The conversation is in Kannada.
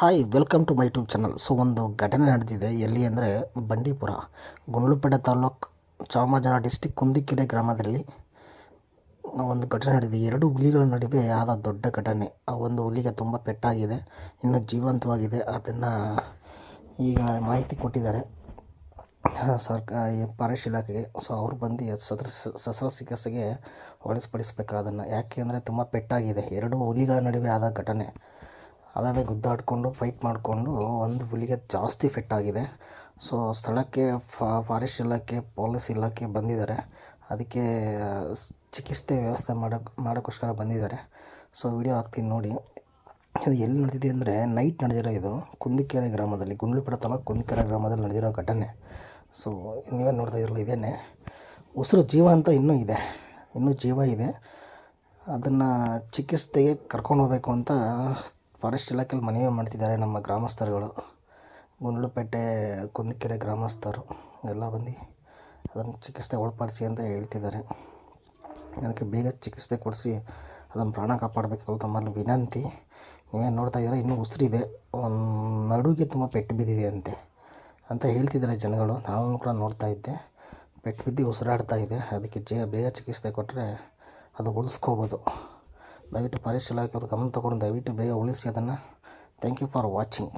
Hi welcome to my YouTube channel so ಒಂದು ಘಟನೆ ನಡೆದಿದೆ. ಎಲ್ಲಿ ಅಂದರೆ ಬಂಡೀಪುರ, ಗುಂಡ್ಲುಪೇಟೆ ತಾಲೂಕು ಚಾಮರಾಜನ ಡಿಸ್ಟಿಕ್ ಕುಂದಿಕೆರೆ ಗ್ರಾಮದಲ್ಲಿ ಒಂದು ಘಟನೆ ನಡೆದಿದೆ. ಎರಡು ಹುಲಿಗಳ ನಡುವೆ ಆದ ದೊಡ್ಡ ಘಟನೆ. ಆ ಒಂದು ಹುಲಿಗೆ ತುಂಬ ಪೆಟ್ಟಾಗಿದೆ, ಇನ್ನು ಜೀವಂತವಾಗಿದೆ. ಅದನ್ನು ಈಗ ಮಾಹಿತಿ ಕೊಟ್ಟಿದ್ದಾರೆ. ಸರ್ಕಾರ ಫಾರೆಸ್ಟ್ ಇಲಾಖೆಗೆ. ಸೊ ಅವ್ರು ಬಂದು ಸದ್ರ ಸಸ್ರ ಚಿಕಿತ್ಸೆಗೆ ಅದನ್ನು? ಯಾಕೆ ಅಂದರೆ ತುಂಬ ಪೆಟ್ಟಾಗಿದೆ. ಎರಡು ಹುಲಿಗಳ ನಡುವೆ ಆದ ಘಟನೆ. ಅದಾದ ಗುದ್ದಾಡಿಕೊಂಡು ಫೈಟ್ ಮಾಡಿಕೊಂಡು ಒಂದು ಹುಲಿಗೆ ಜಾಸ್ತಿ ಫೆಟ್ಟಾಗಿದೆ ಸೊ ಸ್ಥಳಕ್ಕೆ ಫಾರೆಸ್ಟ್ ಇಲಾಖೆ ಪೊಲೀಸ್ ಇಲಾಖೆ ಬಂದಿದ್ದಾರೆ. ಅದಕ್ಕೆ ಚಿಕಿತ್ಸೆ ವ್ಯವಸ್ಥೆ ಮಾಡೋಕ್ಕೆ ಮಾಡೋಕ್ಕೋಸ್ಕರ ಬಂದಿದ್ದಾರೆ. ಸೊ ವಿಡಿಯೋ ಹಾಕ್ತೀನಿ ನೋಡಿ. ಇದು ಎಲ್ಲಿ ನಡೆದಿದೆ ಅಂದರೆ ನೈಟ್ ನಡೆದಿರೋ ಇದು ಕುಂದಿಕೆರೆ ಗ್ರಾಮದಲ್ಲಿ, ಗುಂಡ್ಲುಪೇಟೆ ತಾಲೂಕು ಕುಂದಿಕೆರೆ ಗ್ರಾಮದಲ್ಲಿ ನಡೆದಿರೋ ಘಟನೆ. ಸೊ ನೀವೇ ನೋಡ್ತಾ ಇದ್ರಲ್ಲ ಇದೇನೆ. ಉಸಿರು ಜೀವ ಅಂತ ಇನ್ನೂ ಇದೆ. ಇನ್ನೂ ಜೀವ ಇದೆ. ಅದನ್ನು ಚಿಕಿತ್ಸೆಗೆ ಕರ್ಕೊಂಡು ಹೋಗಬೇಕು ಅಂತ ಫಾರೆಸ್ಟ್ ಇಲಾಖೆಯಲ್ಲಿ ಮನವಿ ಮಾಡ್ತಿದ್ದಾರೆ ನಮ್ಮ ಗ್ರಾಮಸ್ಥರುಗಳು. ಗುಂಡ್ಲುಪೇಟೆ, ಕುಂದಕೆರೆ ಗ್ರಾಮಸ್ಥರು ಎಲ್ಲ ಬಂದು ಅದನ್ನು ಚಿಕಿತ್ಸೆ ಒಳಪಡಿಸಿ ಅಂತ ಹೇಳ್ತಿದ್ದಾರೆ. ಅದಕ್ಕೆ ಬೇಗ ಚಿಕಿತ್ಸೆ ಕೊಡಿಸಿ ಅದನ್ನು ಪ್ರಾಣ ಕಾಪಾಡಬೇಕು ತಮ್ಮಲ್ಲಿ ವಿನಂತಿ. ನೀವೇನು ನೋಡ್ತಾ ಇದ್ದೀರಾ, ಇನ್ನೂ ಉಸಿರಿದೆ ಒಂದು ನಡುಗೆ ತುಂಬ ಪೆಟ್ಟು ಬಿದ್ದಿದೆ ಅಂತೆ ಅಂತ ಹೇಳ್ತಿದ್ದಾರೆ ಜನಗಳು. ನಾನು ಕೂಡ ನೋಡ್ತಾ ಇದ್ದೆ. ಪೆಟ್ಟು ಬಿದ್ದು ಉಸಿರಾಡ್ತಾ ಇದೆ. ಅದಕ್ಕೆ ಜೇ, ಬೇಗ ಚಿಕಿತ್ಸೆ ಕೊಟ್ಟರೆ ಅದು ಉಳಿಸ್ಕೋಬೋದು. ದಯವಿಟ್ಟು ಫಾರೆಸ್ಟ್ ಇಲಾಖೆಯವರು ಗಮನ ತಗೊಂಡು ದಯವಿಟ್ಟು ಬೇಗ ಉಳಿಸಿ ಅದನ್ನು ಥ್ಯಾಂಕ್ ಯು ಫಾರ್ ವಾಚಿಂಗ್